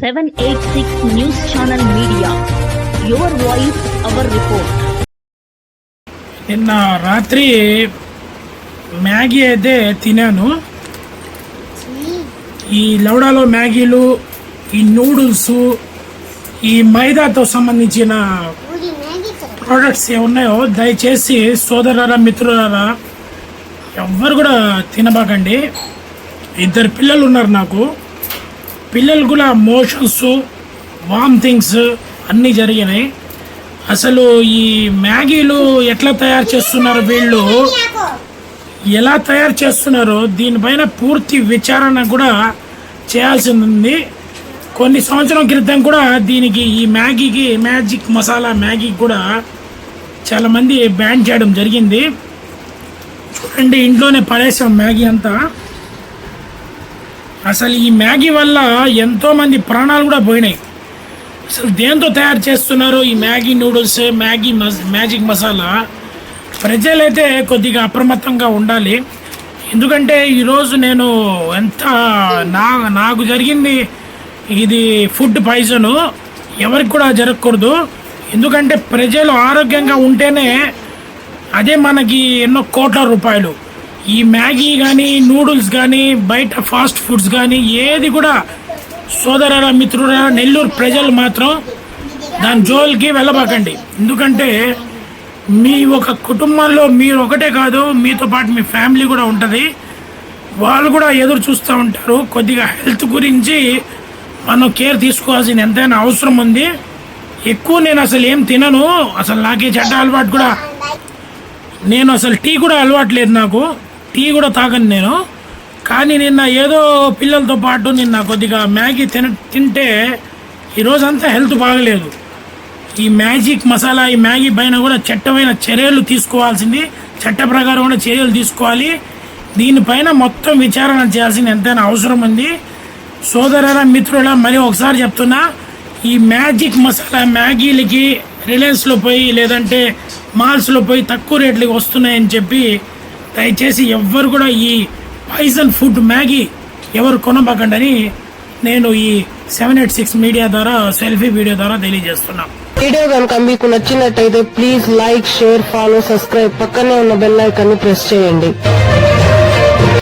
Seven eight six news channel media your voice our report నిన్న రాత్రి Maggi అయితే తినాను ఈ లౌడాలో మ్యాగీలు ఈ నూడిల్స్ ఈ మైదాతో సంబంధించిన ప్రోడక్ట్స్ ఏమున్నాయో ఉన్నాయో దయచేసి సోదరులారా మిత్రులారా ఎవ్వరు కూడా తినబాకండి. ఇద్దరు పిల్లలు ఉన్నారు నాకు. పిల్లలు కూడా మోషన్స్ వామిటింగ్స్ అన్నీ జరిగినాయి. అసలు ఈ మ్యాగీలు ఎట్లా తయారు చేస్తున్నారు వీళ్ళు? ఎలా తయారు చేస్తున్నారో? దీనిపైన పూర్తి విచారణ కూడా చేయాల్సింది. ఉంది కొన్ని సంవత్సరం క్రితం కూడా దీనికి ఈ మ్యాగీకి మ్యాజిక్ మసాలా మ్యాగీకి కూడా చాలామంది బ్యాన్ చేయడం జరిగింది. చూడండి ఇంట్లోనే పడేసాం మ్యాగీ అంతా. అసలు ఈ మ్యాగీ వల్ల ఎంతోమంది ప్రాణాలు కూడా పోయినాయి. అసలు దేంతో తయారు చేస్తున్నారు ఈ మ్యాగీ నూడిల్స్ మ్యాగీ మస్ మ్యాజిక్ మసాలా? ప్రజలైతే కొద్దిగా అప్రమత్తంగా ఉండాలి. ఎందుకంటే ఈరోజు నేను ఎంత నా నాకు జరిగింది ఇది ఫుడ్ పాయిజను ఎవరికి కూడా జరగకూడదు. ఎందుకంటే ప్రజలు ఆరోగ్యంగా ఉంటేనే అదే మనకి ఎన్నో కోట్ల రూపాయలు. ఈ మ్యాగీ కానీ నూడిల్స్ కానీ బయట ఫాస్ట్ ఫుడ్స్ కానీ ఏది కూడా సోదరుల మిత్రురా నెల్లూరు ప్రజలు మాత్రం దాని జోలికి వెళ్ళబాకండి. ఎందుకంటే మీ ఒక కుటుంబంలో మీరు ఒకటే కాదు మీతో పాటు మీ ఫ్యామిలీ కూడా ఉంటుంది. వాళ్ళు కూడా ఎదురు చూస్తూ ఉంటారు. కొద్దిగా హెల్త్ గురించి మనం కేర్ తీసుకోవాల్సిన ఎంతైనా అవసరం ఉంది. ఎక్కువ నేను అసలు ఏం తినను. అసలు నాకే చెడ్డ అలవాటు కూడా నేను అసలు టీ కూడా అలవాటు లేదు నాకు. టీ కూడా తాగను నేను. కానీ నిన్న ఏదో పిల్లలతో పాటు నిన్న కొద్దిగా మ్యాగీ తిన తింటే ఈరోజంతా హెల్త్ బాగలేదు. ఈ మ్యాజిక్ మసాలా ఈ మ్యాగీ పైన కూడా చట్టమైన చర్యలు తీసుకోవాల్సింది. చట్ట ప్రకారం కూడా చర్యలు తీసుకోవాలి. దీనిపైన మొత్తం విచారణ చేయాల్సిన ఎంతైనా అవసరం ఉంది. సోదరుల మిత్రుల మరి ఒకసారి చెప్తున్నా ఈ మ్యాజిక్ మసాలా మ్యాగీలకి రిలయన్స్లో పోయి లేదంటే మాల్స్లో పోయి తక్కువ రేట్లకి వస్తున్నాయని చెప్పి దయచేసి ఎవ్వరు కూడా ఈ పాయిజన్ ఫుడ్ మ్యాగీ ఎవరు కొనబాకండి నేను ఈ సెవెన్ ఎయిట్ సిక్స్ మీడియా ద్వారా సెల్ఫీ వీడియో ద్వారా తెలియజేస్తున్నాను వీడియో కనుక మీకు నచ్చినట్టయితే please like share follow subscribe పక్కనే ఉన్న బెల్ ఐకాన్ ప్రెస్ చేయండి.